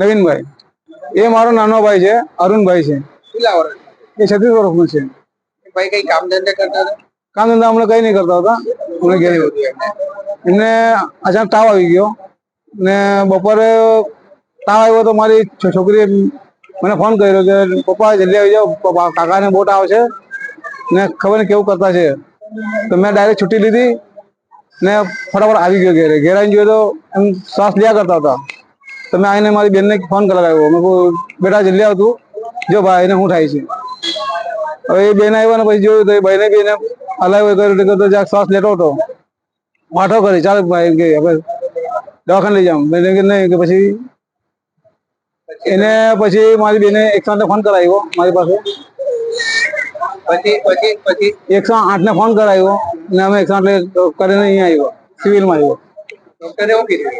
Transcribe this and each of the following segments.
નવીનભાઈ. એ મારો નાનો ભાઈ છે અરુણભાઈ છે. એ છત્રીસ વર્ષનો છે. ભાઈ કઈ કામ ધંધા કરતા હતા? કામ ધંધા અમને કઈ નહીં કરતા હતા. હમણાં ઘેર એમને? અચાનક તાવ આવી ગયો. ને બપોરે તાવ આવ્યો તો મારી છોકરીએ મને ફોન કર્યો કે પપ્પા જલ્દી આવી જાઓ. પપ્પા કાકાને બોટ આવશે ને ખબર નહીં કેવું કરતા છે. તો મેં ડાયરેક્ટ છૂટી લીધી ને ફટાફટ આવી ગયો ઘેરે. ઘેર આવીને જોયો તો એમ શ્વાસ લ્યા કરતા હતા. તો મેં આવીને મારી બેનને ફોન કરાવ્યો. મેં કહું બેટા જલ્દી આવતું જો ભાઈ એને શું થાય છે? હવે એ બેન આવ્યા ને પછી જોયું તો એ ભાઈને બી એને હલાવ્યો કર્યો તો જ્યાં શ્વાસ લેતો હતો. વાંઠો કરી ચાલ ભાઈ કે હવે દવાખાને લઈ જાઉં. બેન કે નહીં કે પછી એને પછી મારી બેને એકસો આઠને ફોન કરાવ્યો મારી પાસે. પછી પછી પછી? એકસો આઠને ફોન કરાવ્યો ને અમે એકસો આઠ કરીને અહીંયા આવ્યો સિવિલમાં આવ્યો. ડોક્ટરે શું કીધું.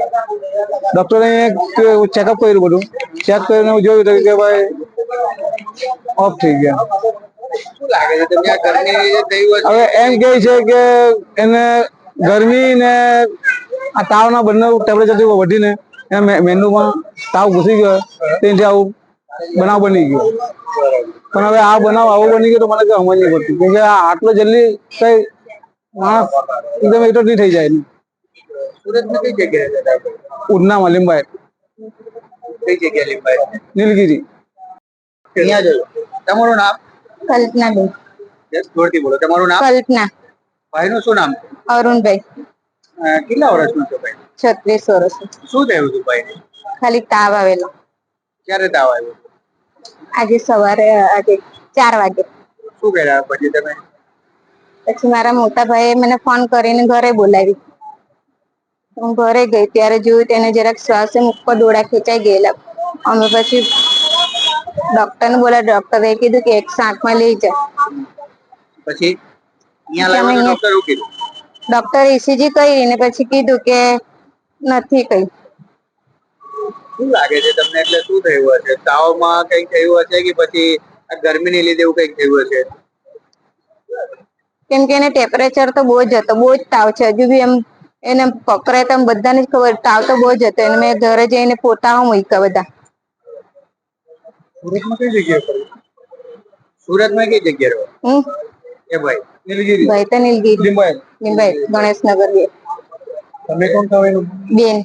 ડોક્ટરે ચેકઅપ કર્યું બધું. ચેક કરીને જોયું કે ભાઈ ઓફ થઈ ગયા. હવે એમ કે છે કે એને ગરમી ને આ તાવના બંને ટેમ્પરેચર વધીને એના મે- મેંદુમાં તાવ ઘૂસી ગયો તેથી આવું બનાવ બની ગયો. પણ હવે આ બનાવ આવો બની ગયો તો મને કઈ સમજ નહીં પડતી. કેમ કે આ આટલો જલ્દી કઈ માણસ એકદમ એટલો નહીં થઈ જાય ને સુરતમાં કઈ જગ્યાએ તમે? ઉડનામાં કઈ જગ્યાએ લીંબાય નીલગીરી. અહીંયા જજો? તમારું નામ? કલ્પના બેન Yes, જોરથી બોલો. તમારું નામ? કલ્પના. ભાઈનું શું નામ? અરુણભાઈ. કેટલા વર્ષનું છે ભાઈ? છત્રીસ વર્ષ શું થયું હતું ભાઈ ખાલી તાવ આવેલો. ક્યારે તાવ આવ્યો? આજે સવારે આજે ચાર વાગે. શું કર્યા પછી તમે? પછી મારા મોટા ભાઈએ મને ફોન કરીને ઘરે બોલાવી. હું ઘરે ગઈ ત્યારે જોયું તેને જરાક શ્વાસે મુખ પર ડોળા ખેંચાઈ ગયેલા. અમે પછી ડોક્ટરને બોલા ડોક્ટરે કીધું કે એકસો આઠમાં લઈ જા. પછી અહીંયા લાવ્યો તો ડોક્ટર શું કીધું? ડોક્ટરે ઇસીજી કરી ને પછી કીધું કે નથી કઈ. શું લાગે છે તમને? એટલે શું થયું હશે? તાવમાં કંઈક થયું હશે કે પછી આ ગરમીને લીધે એવું કંઈક થયું હશે? કેમ કે એને ટેમ્પરેચર તો બહુ જ હતો બહુ જ તાવ છે. હજુ બી એમ એને પકડે તો બધાને જ ખબર. તાવ તો બહુ જ હતો. એને મેં ઘરે જઈને પોતામાં મૂક્યા બધા. સુરતમાં કઈ જગ્યાએ સુરતમાં કઈ જગ્યાએ હમ? એ ભાઈ નીલગીરી. ભાઈ તો નીલગીરી. લીંબાય લીંબાઈ ગણેશનગર બે. તમે કોણ બેન.